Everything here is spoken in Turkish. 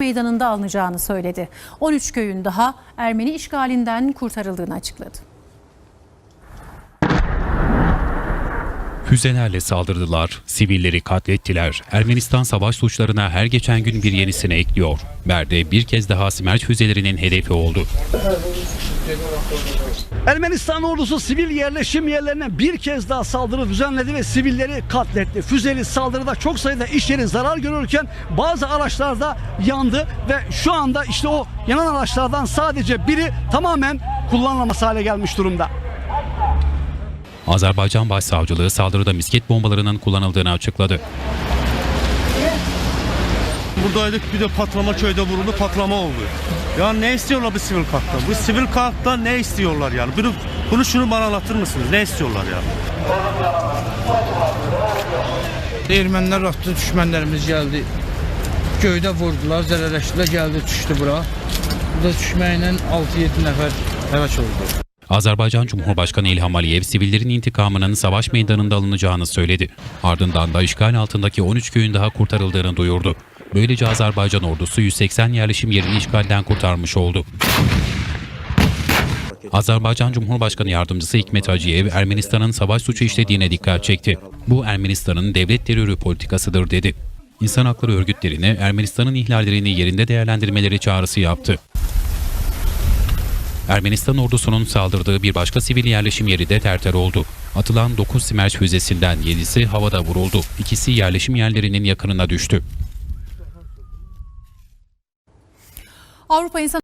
meydanında alınacağını söyledi. 13 köyün daha Ermeni işgalinden kurtarıldığını açıkladı. Füzelerle saldırdılar, sivilleri katlettiler. Ermenistan savaş suçlarına her geçen gün bir yenisini ekliyor. Berde bir kez daha Simerç füzelerinin hedefi oldu. Ermenistan ordusu sivil yerleşim yerlerine bir kez daha saldırı düzenledi ve sivilleri katletti. Füzeli saldırıda çok sayıda iş yeri zarar görürken bazı araçlar da yandı ve şu anda işte o yanan araçlardan sadece biri tamamen kullanılamaz hale gelmiş durumda. Azerbaycan Başsavcılığı saldırıda misket bombalarının kullanıldığını açıkladı. Buradaydık bir de patlama köyde vuruldu patlama oldu. Ya ne istiyorlar bu sivil kalktan? Bu sivil kalktan ne istiyorlar yani? Bunu, bunu şunu bana anlatır mısınız? Ne istiyorlar yani? Ermənilər atdı, düşmənlərimiz gəldi. Göydə vurdular, zərərləşdilər, gəldi, düşdü bura. Burada düşməklə 6-7 nəfər həlak oldu. Azerbaycan Cumhurbaşkanı İlham Aliyev sivillerin intikamının savaş meydanında alınacağını söyledi. Ardından da işgal altındaki 13 köyün daha kurtarıldığını duyurdu. Böylece Azerbaycan ordusu 180 yerleşim yerini işgalden kurtarmış oldu. Azerbaycan Cumhurbaşkanı Yardımcısı Hikmet Hacıyev, Ermenistan'ın savaş suçu işlediğine dikkat çekti. Bu Ermenistan'ın devlet terörü politikasıdır dedi. İnsan hakları örgütlerine Ermenistan'ın ihlallerini yerinde değerlendirmeleri çağrısı yaptı. Ermenistan ordusunun saldırdığı bir başka sivil yerleşim yeri de terter oldu. Atılan 9 Simerç füzesinden 7'si havada vuruldu. İkisi yerleşim yerlerinin yakınına düştü. Avrupa İnsan